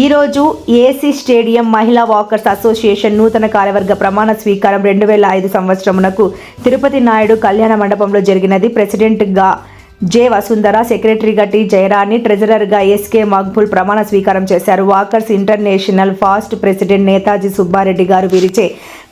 ఈరోజు AC stadium మహిళా walkers association నూతన కార్యవర్గ ప్రమాణ స్వీకారం రెండు వేల ఐదు సంవత్సరమునకు తిరుపతి నాయుడు కళ్యాణ మండపంలో జరిగినది. ప్రెసిడెంట్గా జె వసుంధర సెక్రటరీగా టి జయరాణి ట్రెజరర్గా ఎస్కే మక్బుల్ ప్రమాణ స్వీకారం చేశారు. Walkers international past president Netaji Subbareddy garu వీరిచే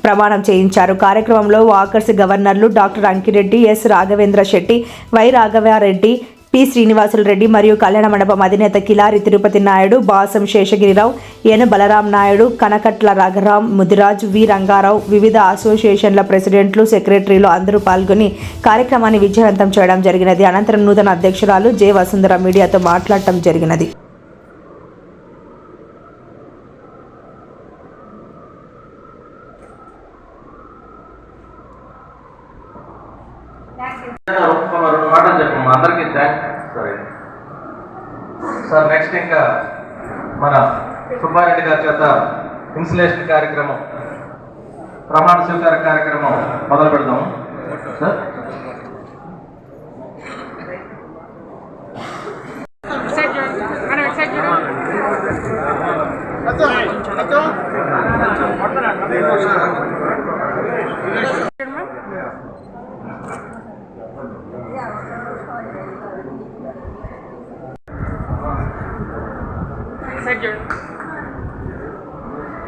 ప్రమాణం చేయించారు. కార్యక్రమంలో వాకర్స్ గవర్నర్లు doctor Ankireddy S Raghavendra Shetty Y Raghavareddy P. Srinivasulu Reddy మరియు కళ్యాణ మండపం అధినేత కిలారి తిరుపతి నాయుడు బాసం శేషగిరిరావు ఎన్. బలరాం నాయుడు కనకట్ల రఘరాం ముదిరాజ్ వి. రంగారావు వివిధ అసోసియేషన్ల ప్రెసిడెంట్లు సెక్రటరీలు అందరూ పాల్గొని కార్యక్రమాన్ని విజయవంతం చేయడం జరిగినది. అనంతరం నూతన అధ్యక్షురాలు జె. వసుంధర మీడియాతో మాట్లాడటం జరిగినది. రెండు మాటలు చెప్పమ్మా అందరికీ థ్యాంక్ సరే సార్ నెక్స్ట్ ఇంకా మన సుబ్బారెడ్డి గారి చేత ఇన్సులేషన్ కార్యక్రమం ప్రమాణ స్వీకార కార్యక్రమం మొదలు పెడదాము. సార్?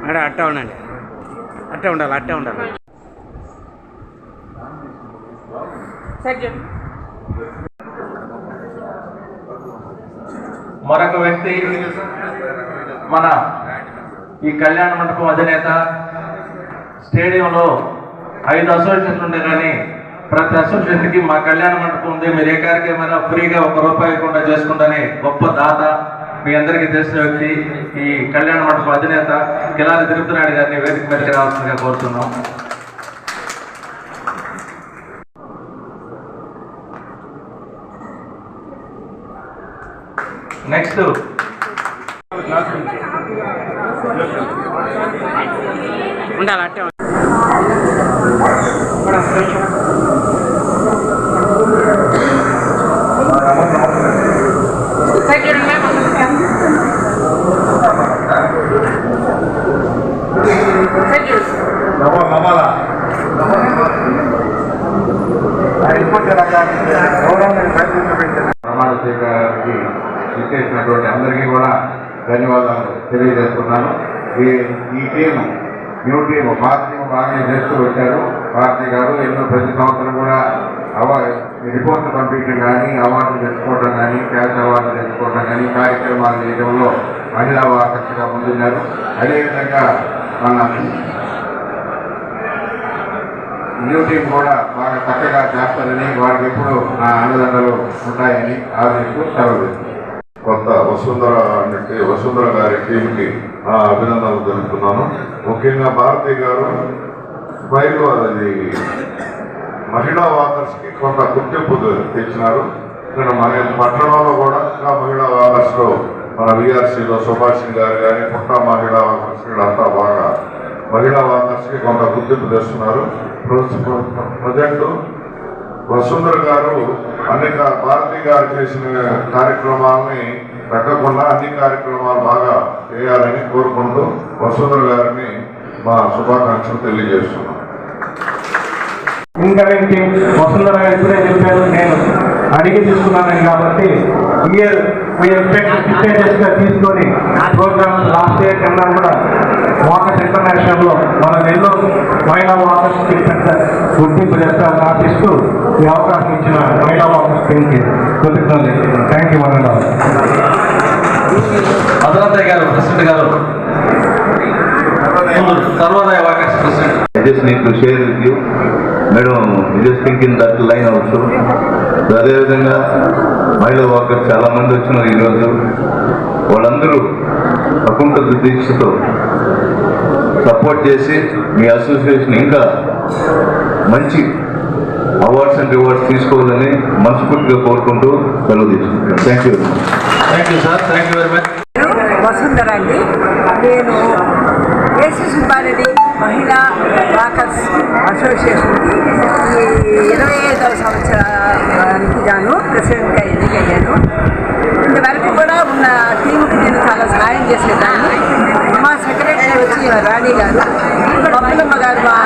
మేడం అట్టే ఉండండి. అట్టే ఉండాలి అట్టే ఉండాలి. మరొక వ్యక్తి మన ఈ కళ్యాణ మండపం అధినేత స్టేడియంలో ఐదు అసోసియేషన్లు ఉండే కానీ ప్రతి అసోసియేషన్కి మా కళ్యాణ మండపం ఉంది. మీరు ఏ కార్యక్రమైనా ఫ్రీగా ఒక రూపాయి కూడా చేసుకుంటానే గొప్ప దాత మీ అందరికీ తెలిసిన వ్యక్తి ఈ కళ్యాణ మండపం అధినేత కిలారి తిరుపతి నాయుడు గారిని వేదిక మీదకి రావాల్సిందిగా కోరుతున్నాం. నెక్స్ట్ ఉండాలి? అట్టే చూడండి ప్రమాణ స్వీకారానికి ఇచ్చేసినటువంటి అందరికీ కూడా ధన్యవాదాలు తెలియజేస్తున్నాను. ఈ ఈ టీం న్యూ టీం భారతీయ బాగా చేస్తూ వచ్చారు. భారతి గారు ఎన్నో ప్రతి సంవత్సరం కూడా అవార్డు రిపోర్ట్ పంపించడం కానీ అవార్డులు తెచ్చుకోవడం కానీ క్యాష్ అవార్డులు తెచ్చుకోవడం కానీ కార్యక్రమాలు చేయడంలో మహిళా వార్తగా ముందున్నారు. అదేవిధంగా మన న్యూ టీం కూడా బాగా చక్కగా చేస్తారని వారికి ఎప్పుడు నా అన్నదండలు ఉంటాయని ఆశిస్తూ సెలవు కొంత వసుంధర అంటే వసుంధర గారి టీంకి నా అభినందనలు తెలుపుతున్నాను. ముఖ్యంగా భారతి గారు స్మైల్ అది మహిళా వాకర్స్కి కొంత గుర్తింపు తెచ్చినారు. ఇక్కడ మన పట్టణంలో కూడా ఇంకా మహిళా వాకర్స్లో మన విఆర్సీలో సుభాష్ గారు కానీ పుట్ట మహిళా వాకర్స్ అంతా బాగా మహిళా వాకర్స్కి కొంత గుర్తింపు తెస్తున్నారు. ప్రజెంట్ వసుంధర గారు అనేక కా- భారతి గారు చేసిన కార్యక్రమాలని తగ్గకుండా అన్ని కార్యక్రమాలు బాగా చేయాలని కోరుకుంటూ వసుంధర గారిని మా శుభాకాంక్షలు తెలియజేస్తున్నాం. ఇంకా వసుంధర గారు ఇప్పుడే చెప్పారు నేను అడిగి తీసుకున్నాను కాబట్టి ఇయర్ స్టేటస్గా తీసుకొని ప్రోగ్రామ్స్ లాస్ట్ ఇయర్ కన్నా కూడా వాకర్స్ ఇంటర్నేషనల్లో మన నెల్లూరు మహిళా వాకర్స్కి గుర్తింపు చేస్తామని ఆశిస్తూ ఈ అవకాశం ఇచ్చిన మహిళా వాకర్స్ టీం కి కృతజ్ఞతలు థ్యాంక్ యూ మన Madhurathayya garu president garu. Sarvodaya walkers president. I just need to share with you. Madam think in that line also. So అదేవిధంగా మహిళా వాకర్ చాలా మంది వచ్చినారు ఈరోజు. వాళ్ళందరూ అకుంఠ దీక్షతో సపోర్ట్ చేసి మీ అసోసియేషన్ ఇంకా మంచి అవార్డ్స్ అండ్ రివార్డ్స్ తీసుకోవాలని మనస్ఫూర్తిగా కోరుకుంటూ సెలవు తీసుకుంటాను thank you thank you sir thank you very much Vasundhara అండి. నేను ఏసీ సుబ్బారెడ్డి మహిళా వాకర్స్ అసోసియేషన్. ఈ ఇరవై ఐదవ సంవత్సరానికి గాను ప్రెసిడెంట్గా ఎన్నికయ్యాను. ఇంతవరకు కూడా ఉన్న టీంకి నేను చాలా సహాయం చేసేదాన్ని. మా సెక్రటరీ వచ్చి రాణి గారు బొమ్మలమ్మ గారు మా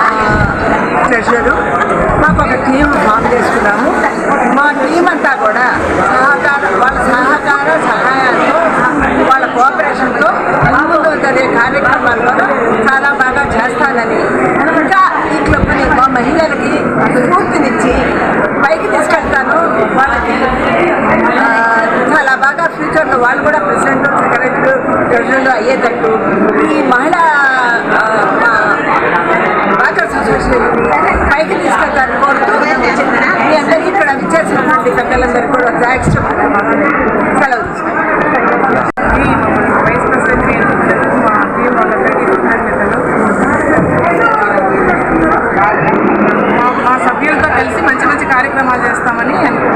ట్రెషరు మాకు ఒక టీం ఫామ్ చేసుకున్నాము మా టీం అంతా కూడా సహకార వాళ్ళ సహకార సహాయాలతో వాళ్ళ కోఆపరేషన్తో ముందు జరిగే కార్యక్రమాల్లో చాలా బాగా చేస్తానని ఇంకా ఈ క్లబ్ని మా మహిళలకి స్ఫూర్తినిచ్చి పైకి తీసుకెళ్తాను వాళ్ళకి ఆ, చాలా బాగా ఫ్యూచర్లో వాళ్ళు కూడా ప్రెసిడెంట్ ప్రజలు అయ్యేటట్టు ఈ మహిళా ఆ, మా అసోసియేషన్ పైకి తీసుకెళ్తారని కోరుతూ మీ అందరికీ ఇక్కడ విచ్చేసినటువంటి పెద్దలందరూ కూడా థ్యాంక్స్ చెప్తున్నాను సెలవు వైస్ ప్రెసిడెంట్ మా టీం వాళ్ళందరికీ మా మా సభ్యులతో కలిసి మంచి మంచి కార్యక్రమాలు చేస్తామని అనుకుంటున్నాను